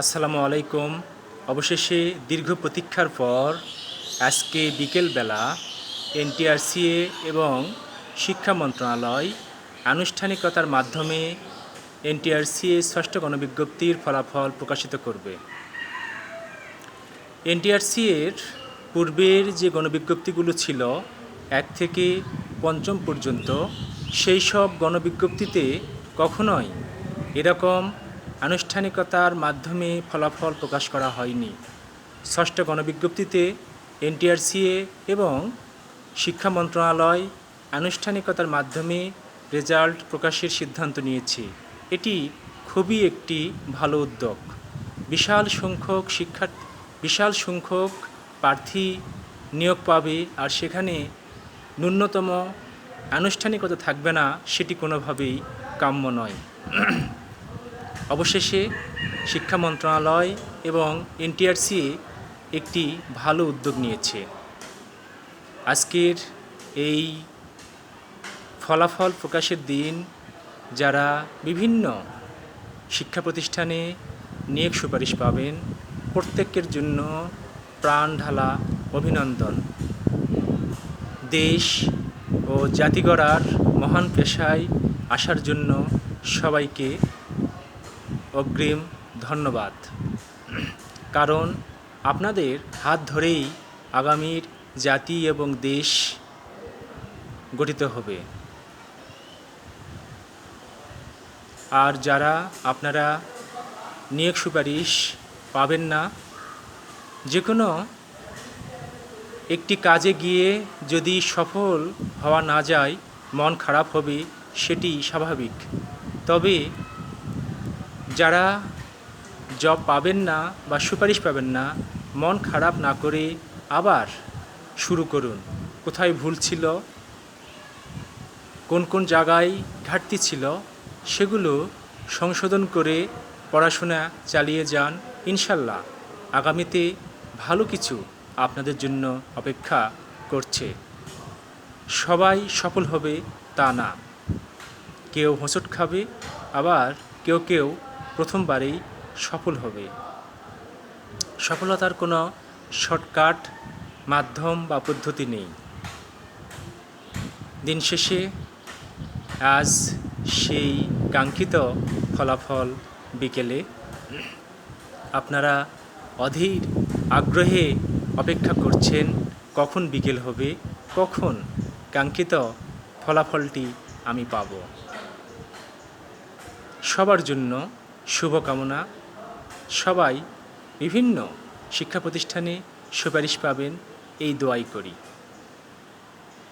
আসসালামু আলাইকুম। অবশেষে দীর্ঘ প্রতীক্ষার পর আজকে বিকেলবেলা এনটিআরসিএ এবং শিক্ষা মন্ত্রণালয় আনুষ্ঠানিকতার মাধ্যমে এনটিআরসিএ ষষ্ঠ গণবিজ্ঞপ্তির ফলাফল প্রকাশিত করবে। এনটিআরসিএর পূর্বের যে গণবিজ্ঞপ্তিগুলো ছিল, এক থেকে পঞ্চম পর্যন্ত, সেই সব গণবিজ্ঞপ্তিতে কখনোই এরকম আনুষ্ঠানিকতার মাধ্যমে ফলাফল প্রকাশ করা হয়নি। ষষ্ঠ গণবিজ্ঞপ্তিতে এনটিআরসিএ এবং শিক্ষা মন্ত্রণালয় আনুষ্ঠানিকতার মাধ্যমে রেজাল্ট প্রকাশের সিদ্ধান্ত নিয়েছে। এটি খুবই একটি ভালো উদ্যোগ। বিশাল সংখ্যক শিক্ষার্থী বিশাল সংখ্যক প্রার্থী নিয়োগ পাবে আর সেখানে ন্যূনতম আনুষ্ঠানিকতা থাকবে না, সেটি কোনোভাবেই কাম্য নয়। অবশেষে শিক্ষা মন্ত্রণালয় এবং এনটিআরসি একটি ভালো উদ্যোগ নিয়েছে। আজকের এই ফলাফল প্রকাশের দিন যারা বিভিন্ন শিক্ষা প্রতিষ্ঠানে নিয়োগ সুপারিশ পাবেন, প্রত্যেকের জন্য প্রাণ ঢালা অভিনন্দন। দেশ ও জাতি গড়ার মহান পেশায় আসার জন্য সবাইকে অগ্রিম ধন্যবাদ। কারণ আপনাদের হাত ধরেই আগামীর জাতি এবং দেশ গঠিত হবে। আর যারা আপনারা নিয়োগ সুপারিশ পাবেন না যে কোনো একটি কাজে গিয়ে যদি সফল হওয়া না যায়, মন খারাপ হবে, সেটি স্বাভাবিক। তবে যারা জব পাবেন না বা সুপারিশ পাবেন না, মন খারাপ না করে আবার শুরু করুন। কোথায় ভুল ছিল, কোন কোন জায়গায় ঘাটতি ছিল, সেগুলো সংশোধন করে পড়াশোনা চালিয়ে যান। ইনশাল্লাহ আগামীতে ভালো কিছু আপনাদের জন্য অপেক্ষা করছে। সবাই সফল হবে তা না। কেউ হোঁচট খাবে, আবার কেউ কেউ প্রথমবারেই সফল হবে। সফলতার কোনো শর্টকাট মাধ্যম বা পদ্ধতি নেই। দিন শেষে আজ সেই কাঙ্ক্ষিত ফলাফল বিকেলে আপনারা অধীর আগ্রহে অপেক্ষা করছেন কখন বিকেল হবে, কখন কাঙ্ক্ষিত ফলাফলটি আমি পাব। সবার জন্য শুভকামনা। সবাই বিভিন্ন শিক্ষা প্রতিষ্ঠানে সুপারিশ পাবেন এই দোয়াই করি।